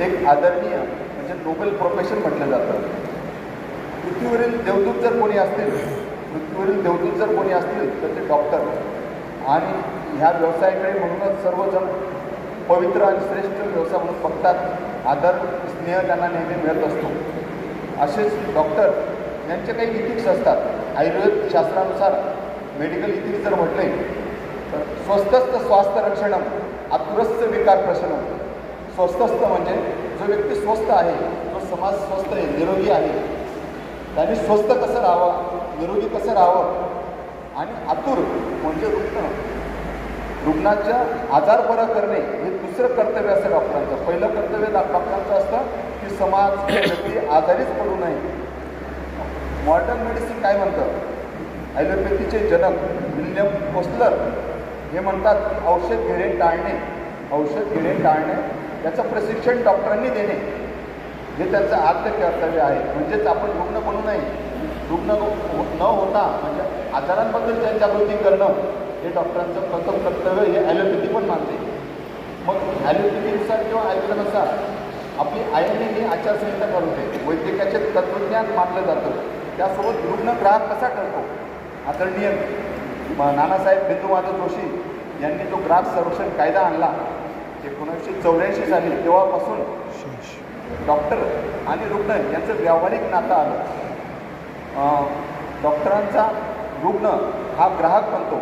एक आदरणीय म्हणजे नोबेल प्रोफेशन म्हटलं जातं. पृथ्वीवरील देवदूत जर कोणी असतील पृथ्वीवरील देवदूत जर कोणी असतील तर ते डॉक्टर आणि ह्या व्यवसायाकडे म्हणूनच सर्वजण पवित्र आणि श्रेष्ठ व्यवसाय म्हणून बघतात. आदर स्नेह त्यांना नेहमी मिळत असतो. असेच डॉक्टर यांचे काही इथिक्स असतात. आयुर्वेद शास्त्रानुसार मेडिकल इथिक्स जर म्हटले तर स्वस्तस्थ स्वास्थ्य रक्षणम आतुरस्थ विकार प्रशनम स्वस्तस्त म्हणजे जो व्यक्ती स्वस्थ आहे तो समाज स्वस्थ आहे निरोगी आहे. त्याने स्वस्थ कसं राहावं निरोगी कसं राहावं? आणि आतुर म्हणजे रुग्ण. रुग्णाच्या आजार बरा करणे हे दुसरं कर्तव्य असतं डॉक्टरांचं. पहिलं कर्तव्य डॉक्टरांचं असतं की समाज व्यक्ती आजारीच पडू नये. मॉडर्न मेडिसिन काय म्हणतं? ॲलोपॅथीचे जनक विल्यम कोस्लर हे म्हणतात की औषध घेणे टाळणे. औषध घेणे टाळणे याचं प्रशिक्षण डॉक्टरांनी देणे. हे त्यांचं आद्य कर्तव्य आहे. म्हणजेच आपण रुग्ण बनू नये. रुग्ण हो- न होता म्हणजे आजारांबद्दल जनजागृती करणं हे डॉक्टरांचं प्रथम कर्तव्य हे ॲलोपॅथी पण मानते. मग ॲलोपॅथीनुसार किंवा आयुर्वेदानुसार आपली आयने ही आचारसंहिता ठरवते वैद्यकाचे तत्त्वज्ञान मानलं जातं. त्यासोबत रुग्ण ग्राहक कसा ठरतो? आदरणीय म- नानासाहेब बिंदुमाधव जोशी यांनी जो ग्राहक संरक्षण कायदा आणला एकोणीसशे चौऱ्याऐंशी साली तेव्हापासून डॉक्टर आणि रुग्ण यांचं व्यावहारिक नातं आलं. डॉक्टरांचा रुग्ण हा ग्राहक बनतो.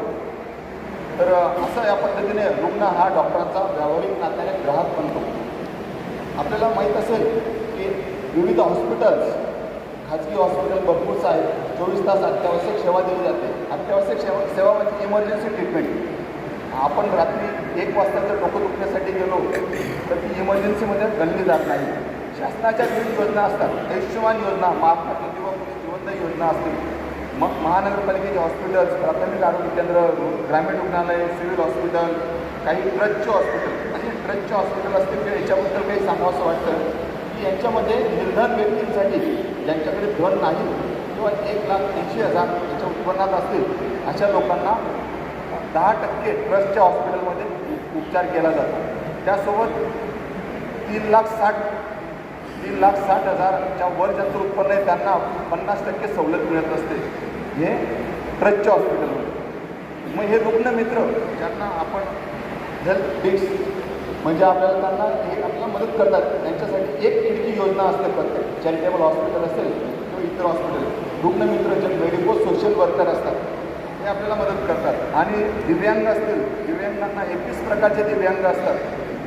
तर असं या पद्धतीने रुग्ण हा डॉक्टरांचा व्यावहारिक नात्याने ग्राहक बनतो. आपल्याला माहीत असेल की विविध हॉस्पिटल्स खाजगी हॉस्पिटल भरपूरच आहेत चोवीस तास अत्यावश्यक सेवा दिली जाते. अत्यावश्यक सेवा सेवा म्हणजे इमर्जन्सी ट्रीटमेंट. आपण रात्री एक वाजता जर डोकं दुखण्यासाठी गेलो तर ती इमर्जन्सीमध्ये गणली जात नाही. शासनाच्या विविध योजना असतात. आयुष्यमान योजना महात्मा ज्योतिबा फुले जीवनदायी योजना असतील मग महानगरपालिकेचे हॉस्पिटल्स प्राथमिक आरोग्य केंद्र ग्रामीण रुग्णालय सिव्हिल हॉस्पिटल काही ट्रस्टचे हॉस्पिटल आणि ट्रस्टचे हॉस्पिटल असतील किंवा याच्याबद्दल काही सांगावं असं वाटतं. की यांच्यामध्ये निर्धन व्यक्तींसाठी ज्यांच्याकडे धन नाही किंवा एक लाख ऐंशी हजार याच्या उत्पन्नात असतील अशा लोकांना दहा टक्के ट्रस्टच्या हॉस्पिटलमध्ये उपचार केला जातो. त्यासोबत तीन लाख साठ तीन लाख साठ हजारच्या वर ज्यांचं उत्पन्न आहे त्यांना पन्नास टक्के सवलत मिळत असते हे ट्रस्टच्या हॉस्पिटलमध्ये मग हे रुग्णमित्र ज्यांना आपण हेल्थ बिग्स म्हणजे आपल्याला त्यांना हे आपल्याला मदत करतात. त्यांच्यासाठी एक खिडकी योजना असते प्रत्येक चॅरिटेबल हॉस्पिटल असेल किंवा इतर हॉस्पिटल रुग्णमित्र जे मेडिको सोशल वर्कर असतात ते आपल्याला मदत करतात. आणि दिव्यांग असतील दिव्यांगांना एकवीस प्रकारचे दिव्यांग असतात.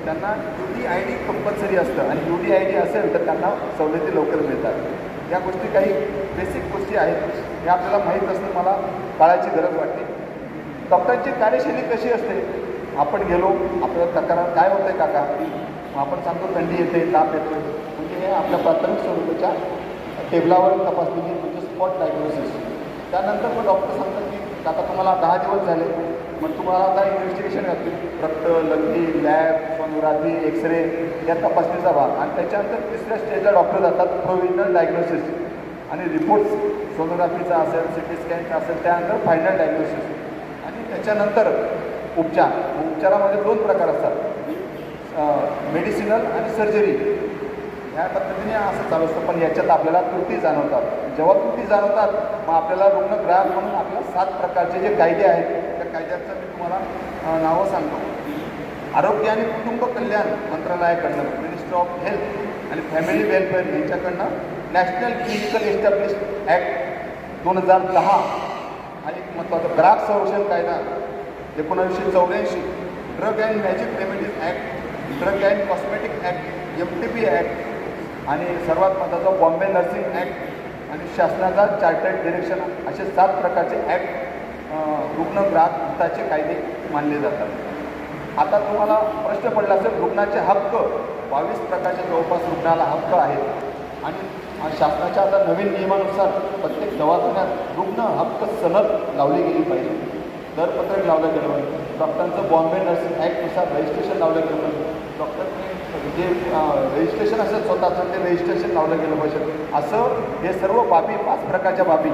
त्यांना U D I D compulsory असतं. आणि यू डी आय डी असेल तर त्यांना सवलती लवकर मिळतात. या गोष्टी काही बेसिक गोष्टी आहेत. हे आपल्याला माहीत असणं मला काळाची गरज वाटते. डॉक्टरांची कार्यशैली कशी असते? आपण गेलो आपल्याला तक्रार काय होतं आहे काका? मग आपण सांगतो थंडी येते ताप येतो. म्हणजे हे आपल्या प्राथमिक स्वरूपाच्या टेबलावर तपासलेली म्हणजे स्पॉट डायग्नोसिस त्यानंतर मग डॉक्टर सांगतात की आता तुम्हाला दहा दिवस झाले मग तुम्हाला आता इन्व्हेस्टिगेशन करतील रक्त लग्नी लॅब सोनोग्राफी एक्सरे या तपासणीचा भाग. आणि त्याच्यानंतर तिसऱ्या स्टेजला डॉक्टर जातात प्रोविजनल डायग्नोसिस आणि रिपोर्ट्स सोनोग्राफीचा असेल सी टी स्कॅनचा असेल त्यानंतर फायनल डायग्नोसिस आणि त्याच्यानंतर उपचार. उपचारामध्ये दोन प्रकार असतात. मेडिसिनल आणि सर्जरी ह्या पद्धतीने असं चालू असतं. पण याच्यात आपल्याला त्रुटी जाणवतात. जेव्हा तुम्ही जाणवतात मग आपल्याला रुग्ण ग्राहक म्हणून आपल्या सात प्रकारचे जे कायदे आहेत त्या कायद्याचं मी तुम्हाला नावं सांगतो. आरोग्य आणि कुटुंब कल्याण मंत्रालयाकडनं मिनिस्टर ऑफ हेल्थ आणि फॅमिली वेलफेअर यांच्याकडनं नॅशनल क्लिनिकल एस्टॅब्लिश ॲक्ट दोन हजार दहा हा एक महत्त्वाचा ग्राहक संरक्षण कायदा एकोणीसशे चौऱ्याऐंशी drug and magic remedies act drug and cosmetic act M T P act आणि सर्वात महत्त्वाचा बॉम्बे नर्सिंग ॲक्ट आणि शासनाचा चार्टर्ड डिरेक्शन असे सात प्रकारचे ॲक्ट रुग्ण ग्राहक हिताचे कायदे मानले जातात. आता तुम्हाला प्रश्न पडला असेल रुग्णाचे हक्क. बावीस प्रकारच्या जवळपास रुग्णाला हक्क आहेत. आणि शासनाच्या आता नवीन नियमानुसार प्रत्येक दवाखान्यात रुग्ण हक्क सनद लावली गेली पाहिजे. दरपत्रक लावलं गेलं पाहिजे. डॉक्टरांचं बॉम्बे नर्सिंग ॲक्टनुसार रजिस्ट्रेशन लावलं गेलं पाहिजे. डॉक्टर जे रजिस्ट्रेशन असेल स्वतःचं ते रजिस्ट्रेशन लावलं गेलं पाहिजे. असं हे सर्व बाबी पाच प्रकारच्या बाबी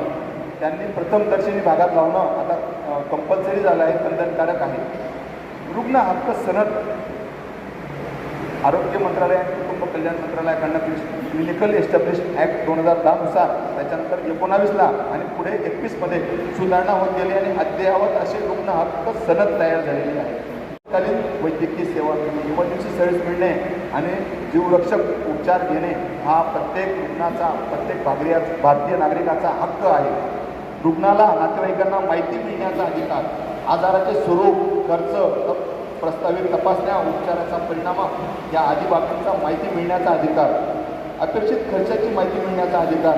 त्यांनी प्रथमदर्शनी भागात लावणं आता कंपल्सरी झालं आहे बंधनकारक आहे. रुग्ण हक्क सनद. आरोग्य मंत्रालय आणि कुटुंब कल्याण मंत्रालयाकडनं क्लिनिकल एस्टॅब्लिश ॲक्ट दोन हजार दहानुसार त्याच्यानंतर एकोणावीसला आणि पुढे एकवीसमध्ये सुधारणा होत गेली आणि अद्ययावत असे रुग्ण हक्क सनद तयार झालेली आहे तत्कालीन वैद्यकीय सेवा इमर्जन्सी सर्व्हिस मिळणे आणि जीवरक्षक उपचार घेणे हा प्रत्येक रुग्णाचा प्रत्येक भागरिया भारतीय नागरिकाचा हक्क आहे. रुग्णाला नातेवाईकांना माहिती मिळण्याचा अधिकार आजाराचे स्वरूप खर्च तप प्रस्तावित तपासण्या उपचाराचा परिणाम या आदी बाबींचा माहिती मिळण्याचा अधिकार अपेक्षित खर्चाची माहिती मिळण्याचा अधिकार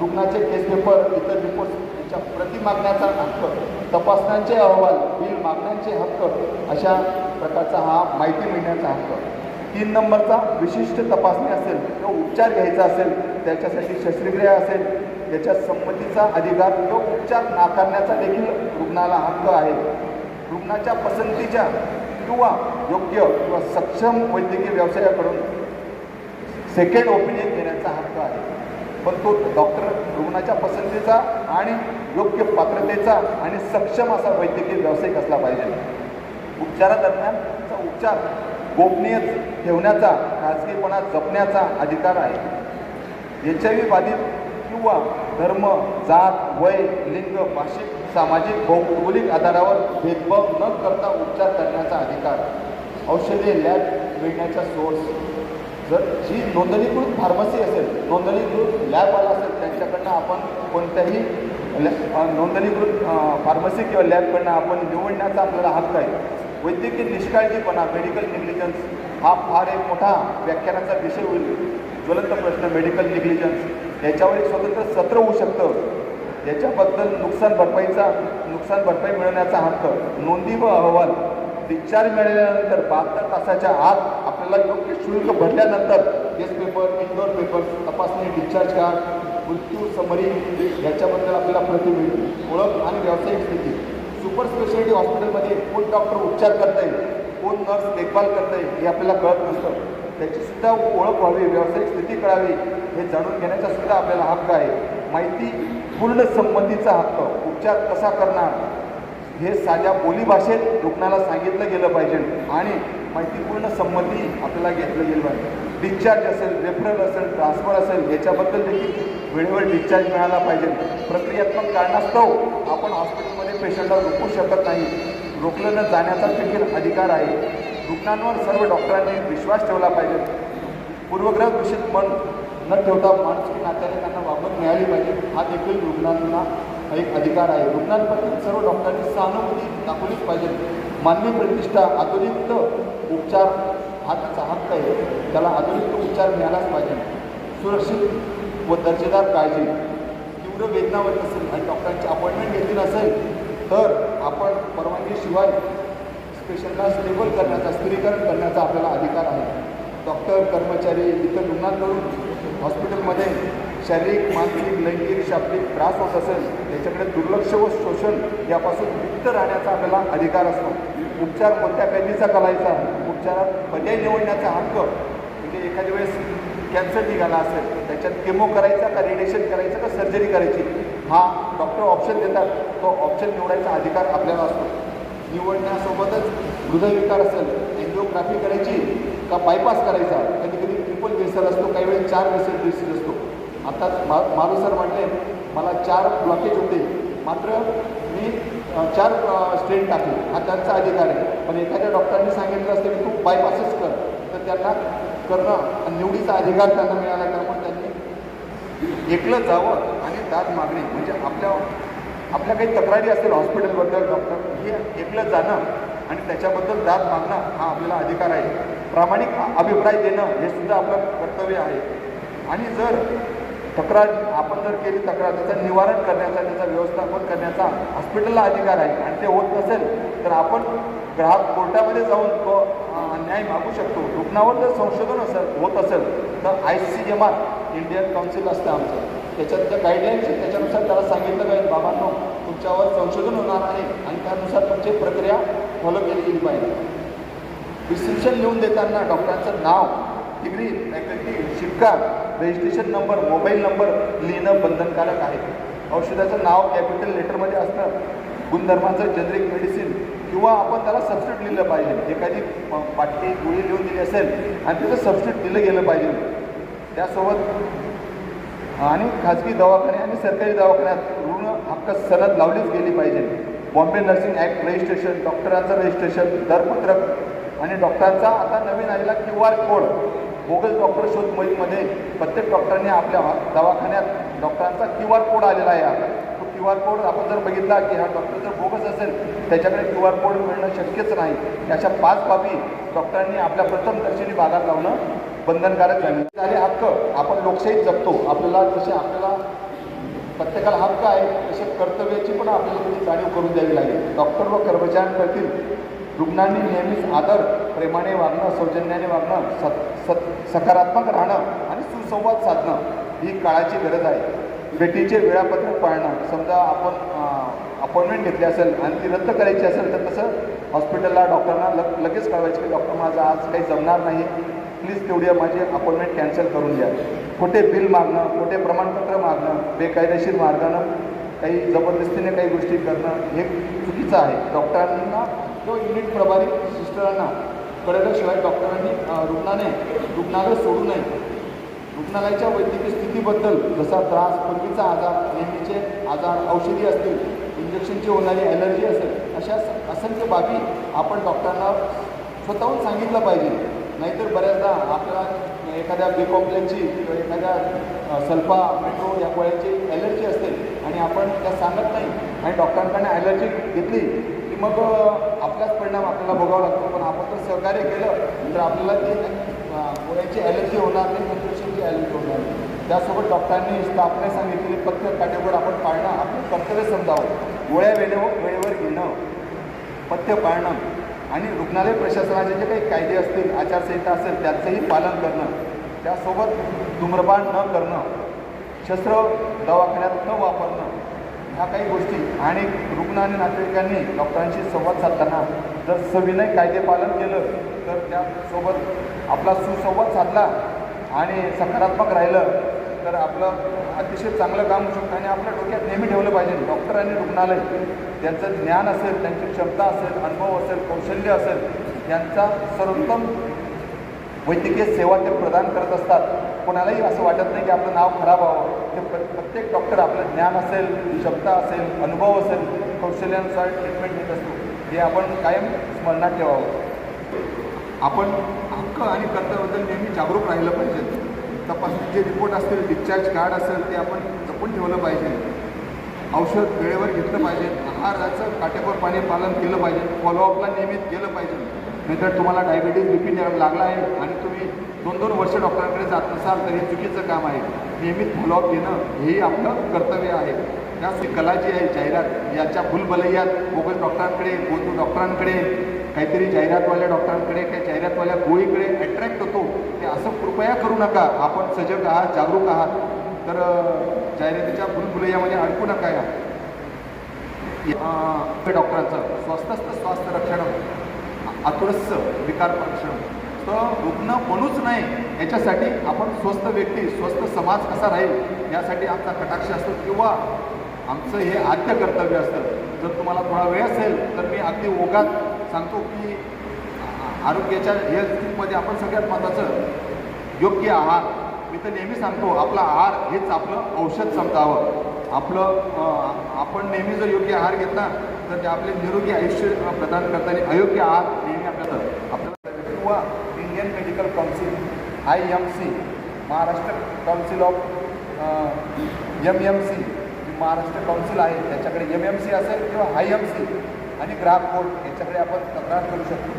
रुग्णाचे केस पेपर इतर रिपोर्ट यांच्या प्रति मागण्याचा हक्क तपासण्यांचे अहवाल बिल मागण्यांचे हक्क अशा प्रकारचा हा माहिती मिळण्याचा हक्क. तीन नंबरचा विशिष्ट तपासणी असेल किंवा उपचार घ्यायचा असेल त्याच्यासाठी शस्त्रक्रिया असेल याच्या संमतीचा अधिकार किंवा उपचार नाकारण्याचा देखील रुग्णाला हक्क आहे. रुग्णाच्या पसंतीच्या किंवा योग्य किंवा सक्षम वैद्यकीय व्यवसायाकडून सेकंड ओपिनियन घेण्याचा हक्क आहे. पण तो डॉक्टर रुग्णाच्या पसंतीचा आणि योग्य पात्रतेचा आणि सक्षम असा वैद्यकीय व्यावसायिक असला पाहिजे. उपचारादरम्यानचा उपचार गोपनीय ठेवण्याचा खाजगीपणा जपण्याचा अधिकार आहे. एच आय व्ही बाधित किंवा धर्म जात वय लिंग भाषिक सामाजिक भौगोलिक आधारावर भेदभाव न करता उपचार करण्याचा अधिकार. औषधे लॅब मिळण्याचा सोर्स. जर जी नोंदणीकृत फार्मसी असेल नोंदणीकृत लॅबवाला असेल त्यांच्याकडनं आपण कोणत्याही लॅ नोंदणीकृत फार्मसी किंवा लॅबकडनं आपण निवडण्याचा आपल्याला हक्क आहे. वैद्यकीय निष्काळजीपणा मेडिकल निग्लिजन्स हा फार एक मोठा व्याख्यानाचा विषय होईल. ज्वलंत प्रश्न मेडिकल निग्लिजन्स याच्यावर एक स्वतंत्र सत्र होऊ शकतं. याच्याबद्दल नुकसान भरपाईचा नुकसान भरपाई मिळवण्याचा हक्क नोंदी व अहवाल डिस्चार्ज मिळाल्यानंतर बहात्तर तासाच्या आत आपल्याला योग्य शुल्क भरल्यानंतर केस पेपर इंडोर पेपर तपासणी डिस्चार्ज कार्ड मृत्यू समरी याच्याबद्दल आपल्याला प्रति मिळेल. ओळख आणि व्यावसायिक स्थिती. सुपर स्पेशालिटी हॉस्पिटलमध्ये कोण डॉक्टर उपचार करता येईल. कोण नर्स देखभाल करते हे आपल्याला कळत नसतं. त्याचीसुद्धा ओळख व्हावी व्यावसायिक स्थिती कळावी हे जाणून घेण्याचा सुद्धा आपल्याला हक्क आहे. माहिती पूर्ण संबंधीचा हक्क. उपचार कसा करणार? हे साध्या बोलीभाषेत रुग्णाला सांगितलं गेलं पाहिजे आणि माहितीपूर्ण संमती आपल्याला घेतलं गेलं पाहिजे. डिस्चार्ज असेल रेफरल असेल ट्रान्सफर असेल याच्याबद्दल देखील वेळेवर डिस्चार्ज मिळाला पाहिजे. प्रक्रियात्मक कारणास्तव आपण हॉस्पिटलमध्ये पेशंटला रोखू शकत नाही. रोखलं न जाण्याचा देखील अधिकार आहे. रुग्णांवर सर्व डॉक्टरांनी विश्वास ठेवला पाहिजे. पूर्वग्रह दूषित मन न ठेवता माणुसकी नात्याने त्यांना वापर मिळाली पाहिजे हा देखील रुग्णांना एक अधिकार आहे. रुग्णांप्रती सर्व डॉक्टरांनी सहानुभूती दाखवलीच पाहिजे. मानवी प्रतिष्ठा आधुनिक उपचार हा त्याचा हक्क आहे. त्याला आधुनिक उपचार मिळालाच पाहिजे. सुरक्षित व दर्जेदार काळजी. तीव्र वेदना होत असेल आणि डॉक्टरांची अपॉइंटमेंट घेतली नसेल तर आपण परवानगीशिवाय पेशंटला स्टेबल करण्याचा स्थिरीकरण करण्याचा आपल्याला अधिकार आहे. डॉक्टर कर्मचारी इतर रुग्णांकडून हॉस्पिटलमध्ये शारीरिक मानसिक लैंगिक शाब्दिक त्रास होत असेल त्याच्याकडे दुर्लक्ष व शोषण यापासून मुक्त राहण्याचा आपल्याला अधिकार असतो. उपचार कोणत्या कैदीचा करायचा? उपचारात पर्याय निवडण्याचा हक्क म्हणजे एखाद्या वेळेस कॅन्सर निघाला असेल त्याच्यात केमो करायचा का रेडिएशन करायचं का सर्जरी करायची? हा डॉक्टर ऑप्शन देतात. तो ऑप्शन निवडायचा अधिकार आपल्याला असतो. निवडण्यासोबतच हृदयविकार असेल एन्जिओग्राफी करायची का बायपास करायचा कधी कधी ट्रिपल वेसर असतो काही वेळेस चार वेसर बेसिस असतो. आत्ताच मा मारू सर म्हटले मला चार ब्लॉकेज होते. मात्र मी चार स्ट्रेन टाकले. हा त्यांचा अधिकार आहे. पण एखाद्या डॉक्टरांनी सांगितलं असतं की तू बायपासच कर. तर त्यांना करणं आणि निवडीचा अधिकार त्यांना मिळाला. त्यामुळे त्यांनी एकलं जावं. दाद मागणी. म्हणजे आपल्या आपल्या काही तक्रारी असतील हॉस्पिटलबद्दल डॉक्टर हे एकलं जाणं आणि त्याच्याबद्दल दाद मागणं हा आपल्याला अधिकार आहे. प्रामाणिक अभिप्राय देणं हे सुद्धा आपलं कर्तव्य आहे. आणि जर तक्रार आपण जर केली तक्रार त्याचं निवारण करण्याचा त्याचं व्यवस्थापन करण्याचा हॉस्पिटलला अधिकार आहे आणि ते होत नसेल तर आपण ग्राहक कोर्टामध्ये जाऊन तो न्याय मागू शकतो. रुग्णावर जर संशोधन असेल होत असेल तर I C M R Indian council असतं आमचं. त्याच्यात त्या गाईडलाईन्स आहेत त्याच्यानुसार त्याला सांगितलं पाहिजे बाबांनो तुमच्यावर संशोधन होणार आहे आणि त्यानुसार तुमची प्रक्रिया फॉलो केली गेली पाहिजे. प्रिस्क्रिप्शन लिहून देताना डॉक्टरांचं नाव डिग्री फॅकल्टी शिक्का रजिस्ट्रेशन नंबर मोबाईल नंबर लिहिणं बंधनकारक आहे. औषधाचं नाव कॅपिटल लेटरमध्ये असणं गुणधर्माचं जनरिक मेडिसिन किंवा आपण त्याला सबस्टिट्यूट लिहिलं पाहिजे. एखादी प- गोळी लिहून दिली असेल आणि त्याचं सबस्टिट्यूट दिलं गेलं पाहिजे. त्यासोबत आणि खाजगी दवाखाने आणि सरकारी दवाखान्यात ऋण हक्क सनद लावलीच गेली पाहिजे. बॉम्बे नर्सिंग ॲक्ट रजिस्ट्रेशन डॉक्टरांचं रजिस्ट्रेशन दरपत्रक आणि डॉक्टरांचा आता नवीन आलेला Q R code bogus doctor शोध मोहीममध्ये प्रत्येक डॉक्टरने आपल्या दवाखान्यात डॉक्टरांचा क्यू आर कोड आलेला आहे आता. तो क्यू आर कोड आपण जर बघितला की हा डॉक्टर जर बोगस असेल त्याच्याकडे क्यू आर कोड मिळणं शक्यच नाही. अशा पाच बाबी डॉक्टरांनी आपल्या प्रथम दर्शनी भागात लावणं बंधनकारक नाही. म्हणजे आणि हक्क आपण लोकशाहीत जगतो आपल्याला जसे आपल्याला प्रत्येकाला हक्क आहे तसे कर्तव्याची पण आपल्याला थोडी जाणीव करून द्यावी लागेल. डॉक्टर व कर्मचाऱ्यांप्रती रुग्णांनी नेहमीच आदर प्रेमाने वागणं सौजन्याने वागणं सत सत सकारात्मक राहणं आणि सुसंवाद साधणं ही काळाची गरज आहे. भेटीचे वेळापत्रक पाळणं. समजा आपण अपॉइंटमेंट घेतली असेल आणि ती रद्द करायची असेल तर तसं हॉस्पिटलला डॉक्टरना लग लगेच कळवायचे की डॉक्टर माझा आज काही जमणार नाही प्लीज तेवढी माझी अपॉइंटमेंट कॅन्सल करून द्या. खोटे बिल मागणं खोटे प्रमाणपत्र मागणं बेकायदेशीर मार्गानं काही जबरदस्तीने काही गोष्टी करणं हे चुकीचं आहे. डॉक्टरांना किंवा युनिट प्रभारी सिस्टरांना कळल्याशिवाय डॉक्टरांनी रुग्णाने रुग्णालय सोडू नये. रुग्णालयाच्या वैद्यकीय स्थितीबद्दल जसा त्रास पूर्वीचा आजार नेहमीचे आजार औषधी असतील इंजेक्शनची होणारी ॲलर्जी असेल अशा असंख्य बाबी आपण डॉक्टरांना स्वतःहून सांगितलं पाहिजे. नाहीतर बऱ्याचदा आपल्या एखाद्या बी कॉम्प्लेक्सची किंवा एखाद्या सल्फा मेट्रो या गोळ्याची ॲलर्जी असते आणि आपण त्या सांगत नाही. आणि डॉक्टरांकडनं ॲलर्जी घेतली की मग आपलाच परिणाम आपल्याला भोगावा लागतो. पण आपण जर सहकार्य केलं तर आपल्याला ते गोळ्याची ॲलर्जी होणार नाही न्यूट्रिशनची ॲलर्जी होणार नाही. त्यासोबत डॉक्टरांनी स्टाफने सांगितलेली पथ्य काटेकोर आपण पाळणं आपलं कर्तव्य समजावं. गोळ्या वेळेवर वेळेवर घेणं पथ्य पाळणं. आणि रुग्णालय प्रशासनाचे जे काही कायदे असतील आचारसंहिता असेल त्याचंही पालन करणं त्यासोबत धूम्रपान न करणं शस्त्र दवाखान्यात न वापरणं ह्या काही गोष्टी आणि रुग्ण आणि नातेवाईकांनी डॉक्टरांशी संवाद साधताना जर सविनय कायदे पालन केलं तर त्यासोबत आपला सुसंवाद साधला आणि सकारात्मक राहिलं तर आपलं अतिशय चांगलं काम होऊ शकतं आणि आपल्या डोक्यात नेहमी ठेवलं पाहिजे. डॉक्टर आणि रुग्णालय त्यांचं ज्ञान असेल त्यांची क्षमता असेल अनुभव असेल कौशल्य असेल यांचा सर्वोत्तम वैद्यकीय सेवा ते प्रदान करत असतात. कोणालाही असं वाटत नाही की आपलं नाव खराब व्हावं. ते प्र प्रत्येक डॉक्टर आपलं ज्ञान असेल क्षमता असेल अनुभव असेल कौशल्यानुसार ट्रीटमेंट देत असतो. हे आपण कायम स्मरणात ठेवावं. आपण हक्क आणि कर्तव्याबद्दल नेहमी जागरूक राहिलं पाहिजे. तपासून जे रिपोर्ट असतील डिस्चार्ज कार्ड असेल ते आपण जपून ठेवलं पाहिजे. औषध वेळेवर घेतलं पाहिजे. आहाराचं काटेकोर पाणी पालन केलं पाहिजे. फॉलोअपला नियमित गेलं पाहिजे. नाहीतर तुम्हाला डायबिटीज बी पी लागला आहे आणि तुम्ही दोन दोन वर्ष डॉक्टरांकडे जात नसाल तर हे चुकीचं काम आहे. नियमित फॉलोअप घेणं हेही आपलं कर्तव्य आहे. त्याच कला जी आहे जाहिरात याच्या भूलभलैयात बोगस डॉक्टरांकडे गोतू डॉक्टरांकडे काहीतरी जाहिरातवाल्या डॉक्टरांकडे काही जाहिरातवाल्या गोळीकडे अट्रॅक्ट होतो. ते असं कृपया करू नका. आपण सजग आहात जागरूक आहात. तर जाहिरातीच्या भूलभुलैयामध्ये अडकू नका या. डॉक्टरांचं स्वस्तस्त स्वास्थ्य रक्षण आतुरस्य विकार रक्षण तर रुग्ण बनूच नाही याच्यासाठी आपण स्वस्त व्यक्ती स्वस्त समाज कसा राहील यासाठी आमचा कटाक्ष असतो. किंवा आमचं हे आद्य कर्तव्य असतं. जर तुम्हाला थोडा वेळ असेल तर मी अगदी ओघात सांगतो की आरोग्याच्या आरोग्याच्या हेल्थमध्ये आपण सगळ्यात महत्त्वाचं योग्य आहार. मी तर नेहमी सांगतो आपला आहार हेच आपलं औषध समजावं. आपलं आपण नेहमी जर योग्य आहार घेतला तर ते आपले निरोगी आयुष्य प्रदान करताना अयोग्य आहार नेहमी आपल्याला आपल्याला किंवा Indian medical council I M C Maharashtra council of M M C Maharashtra council आहे त्याच्याकडे एम एम सी असेल किंवा आय एम सी आणि ग्राहक कोर्ट याच्याकडे आपण तक्रार करू शकतो.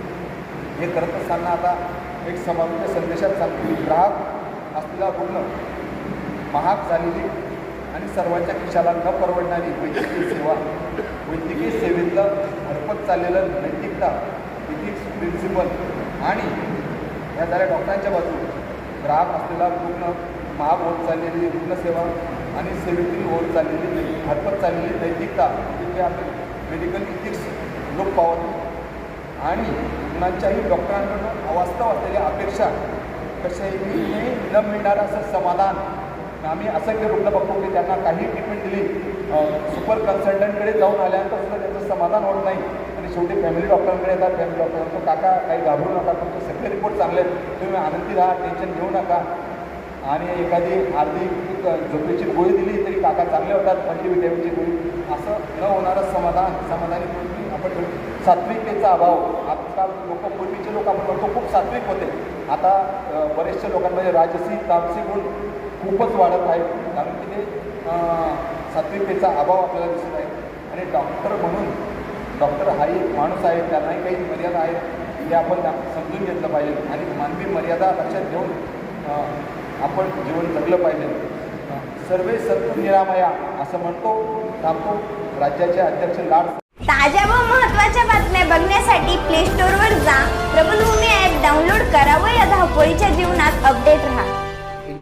हे करत असताना आता एक समाविष्ट संदेशात सांगतो की ग्राहक असलेला रुग्ण महाग झालेली आणि सर्वांच्या खिशाला न परवडणारी वैद्यकीय सेवा वैद्यकीय सेवेतलं हरपत चाललेलं नैतिकता इथिक्स प्रिन्सिपल आणि या झाल्या डॉक्टरांच्या बाजू ग्राहक असलेला रुग्ण महाग होत चाललेली रुग्णसेवा आणि सेवेतील होत चाललेली नै- हरपत चाललेली नैतिकता तिथे आपले मेडिकल किट्स लोक पावत आणि रुग्णांच्याही डॉक्टरांकडून अवास्तव असलेल्या अपेक्षा कशाही न मिळणारं असं समाधान. आम्ही असंख्य रुग्ण बघतो की त्यांना काही ट्रीटमेंट दिली सुपर कन्सल्टंटकडे जाऊन आल्यानंतर सुद्धा त्यांचं समाधान होत नाही. आणि शेवटी फॅमिली डॉक्टरांकडे येतात. फॅमिली डॉक्टर काका काही घाबरू नका तुमचे सगळे रिपोर्ट चांगले आहेत. तुम्ही आनंदी राहा टेन्शन घेऊ नका. आणि एखादी अर्धी झोपेची गोळी दिली तरी काका चांगले होतात मल्टीव्हिटॅमिनची गोळी. असं न होणारं समाधान समाधानी पूर्वी आपण सात्विकतेचा अभाव. आजकाल लोक पूर्वीचे लोक आपण म्हणतो खूप सात्विक होते. आता अ, बरेचशा लोकांमध्ये राजसी तामसी गुण खूपच वाढत आहे कारण की ते सात्विकतेचा अभाव आपल्याला दिसत आहे. आणि डॉक्टर म्हणून डॉक्टर हा एक माणूस आहे त्यांनाही काही मर्यादा आहेत. हे आपण त्या- समजून घेतलं पाहिजे. आणि मानवी मर्यादा लक्षात घेऊन आपण जीवन जगलं पाहिजे. सर्वे संतू निरामया असं म्हणतो थांबतो. राज्याचे अध्यक्ष लाड ताज्या व महत्त्वाच्या बातम्या बघण्यासाठी प्ले स्टोअरवर जा. प्रबलभूमी ॲप डाउनलोड करा व या धावपळीच्या जीवनात अपडेट राहा.